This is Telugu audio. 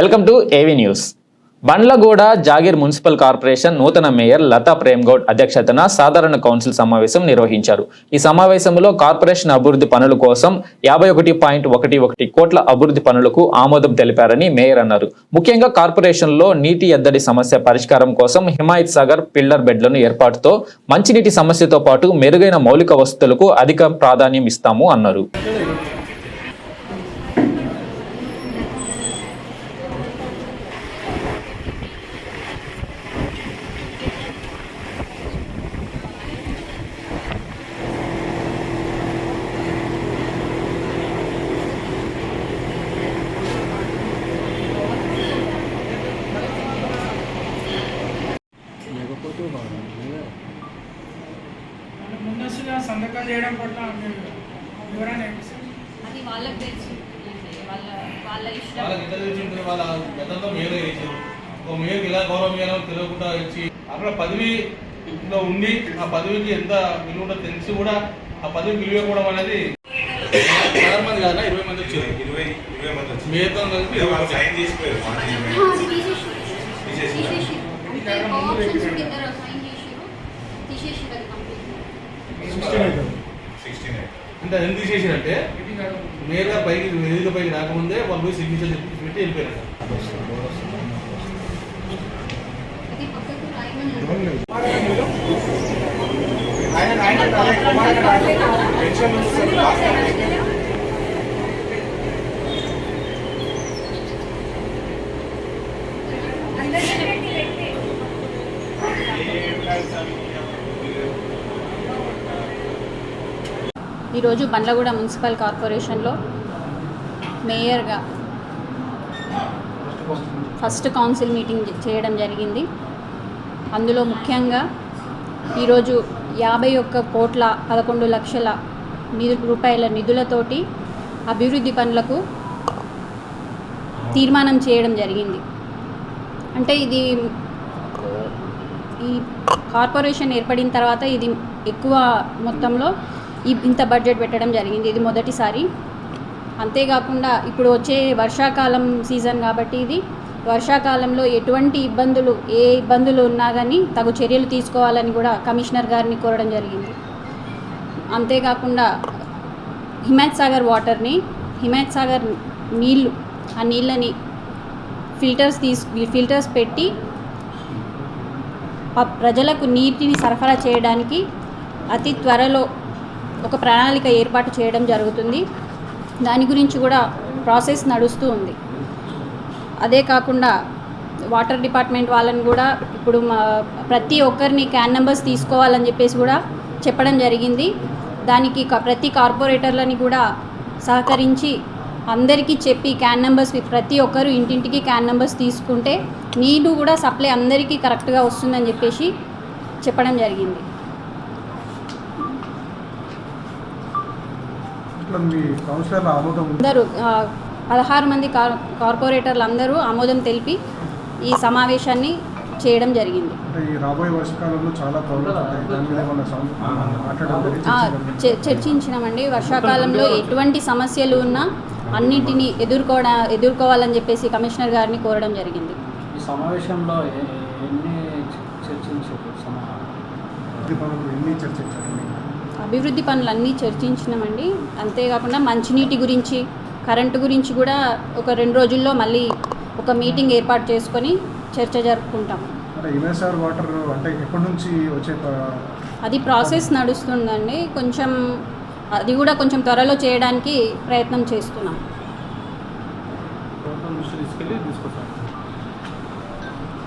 Welcome to AV news. Bandlaguda Jagir municipal corporation నూతన మేయర్ లతా ప్రేమ్ గౌడ్ అధ్యక్షతన సాధారణ కౌన్సిల్ సమావేశం నిర్వహించారు. ఈ సమావేశంలో కార్పొరేషన్ అభివృద్ధి పనుల కోసం యాభై ఒకటి పాయింట్ ఒకటి ఒకటి కోట్ల అభివృద్ధి పనులకు ఆమోదం తెలిపారని మేయర్ అన్నారు. ముఖ్యంగా కార్పొరేషన్లో నీటి ఎద్దడి సమస్య పరిష్కారం కోసం హిమాయత్ సాగర్ పిల్లర్ బెడ్లను ఏర్పాటుతో మంచినీటి సమస్యతో పాటు మెరుగైన మౌలిక వసతులకు అధిక ప్రాధాన్యం ఇస్తాము అన్నారు. సంతకం చేయడం పట్ల మీరు వివరణ ఏంటి సార్ అది వాళ్ళకి తెలుసు. వాళ్ళ వాళ్ళ ఇష్టం. వాళ్ళకి ఇద్దరు తెలిసి వాళ్ళ గతంలో మేలు ఒక గౌరవం ఇవ్వాలో తెలియకుండా ఇచ్చి అక్కడ పదవి లో ఉండి ఆ పదవికి ఎంత విలువ ఉందో తెలిసి కూడా ఆ పదవి విలువ ఇవ్వడం అనేది చాలా మంది కాదా ఇరవై మంది వచ్చారు. ఇరవై ఇరవై మంది మేతో కలిపి. సైన్ చేసిపోయారు. సిక్స్టీన్ అంటే అది ఎందుకు చేసారంటే మేలుగా పైకి వేదిక పైకి రాకముందే వాళ్ళు పోయి సిగ్నేచర్ చెప్పి పెట్టి వెళ్ళిపోయారు. అది పక్కకు రాయమని ఈరోజు బండ్లగూడ మున్సిపల్ కార్పొరేషన్లో మేయర్గా ఫస్ట్ కౌన్సిల్ మీటింగ్ చేయడం జరిగింది. అందులో ముఖ్యంగా ఈరోజు యాభై ఒక్క కోట్ల పదకొండు లక్షల నిధు రూపాయల నిధులతోటి అభివృద్ధి పనులకు తీర్మానం చేయడం జరిగింది. అంటే ఇది ఈ కార్పొరేషన్ ఏర్పడిన తర్వాత ఇది ఎక్కువ మొత్తంలో ఈ ఇంత బడ్జెట్ పెట్టడం జరిగింది. ఇది మొదటిసారి. అంతేకాకుండా ఇప్పుడు వచ్చే వర్షాకాలం సీజన్ కాబట్టి ఇది వర్షాకాలంలో ఎటువంటి ఇబ్బందులు ఏ ఇబ్బందులు ఉన్నా కానీ తగు చర్యలు తీసుకోవాలని కూడా కమిషనర్ గారిని కోరడం జరిగింది. అంతేకాకుండా హిమాయత్ సాగర్ వాటర్ని హిమాయత్ సాగర్ నీళ్ళు ఆ నీళ్ళని ఫిల్టర్స్ తీసు ఫిల్టర్స్ పెట్టి ప్రజలకు నీటిని సరఫరా చేయడానికి అతి త్వరలో ఒక ప్రణాళిక ఏర్పాటు చేయడం జరుగుతుంది. దాని గురించి కూడా ప్రాసెస్ నడుస్తూ ఉంది. అదే కాకుండా వాటర్ డిపార్ట్మెంట్ వాళ్ళని కూడా ఇప్పుడు మా ప్రతి ఒక్కరిని క్యాన్ నెంబర్స్ తీసుకోవాలని చెప్పేసి కూడా చెప్పడం జరిగింది. దానికి క- ప్రతి కార్పొరేటర్లని కూడా సహకరించి అందరికీ చెప్పి క్యాన్ నెంబర్స్ ప్రతి ఒక్కరు ఇంటింటికి క్యాన్ నెంబర్స్ తీసుకుంటే నీరు కూడా సప్లై అందరికీ కరెక్ట్గా వస్తుందని చెప్పేసి చెప్పడం జరిగింది ఇట్లా మీ కౌన్సిలర్ల ఆమోదం ఉంది అందరూ పదహారు మంది కార్ కార్పొరేటర్లు అందరూ ఆమోదం తెలిపి ఈ సమావేశాన్ని చేయడం జరిగింది. రాబోయే వర్షకాలంలో చాలా చర్చించినామండి. వర్షాకాలంలో ఎటువంటి సమస్యలు ఉన్నా అన్నిటినీ ఎదుర్కోవడా ఎదుర్కోవాలని చెప్పేసి కమిషనర్ గారిని కోరడం జరిగింది. ఈ సమావేశంలో ఎన్ని చర్చించారు? ఎన్ని చర్చించారు అభివృద్ధి పనులు అన్నీ చర్చించినామండి. అంతేకాకుండా మంచినీటి గురించి కరెంటు గురించి కూడా ఒక రెండు రోజుల్లో మళ్ళీ ఒక మీటింగ్ ఏర్పాటు చేసుకొని చర్చ జరుపుకుంటాం. అంటే ఎంఎస్ఆర్ వాటర్ అంటే ఎప్పటి నుంచి వచ్చే ప- అది ప్రాసెస్ నడుస్తుందండి. కొంచెం అది కూడా కొంచెం త్వరలో చేయడానికి ప్రయత్నం చేస్తున్నాం. తీసుకెళ్ళి తీసుకొస్తాం.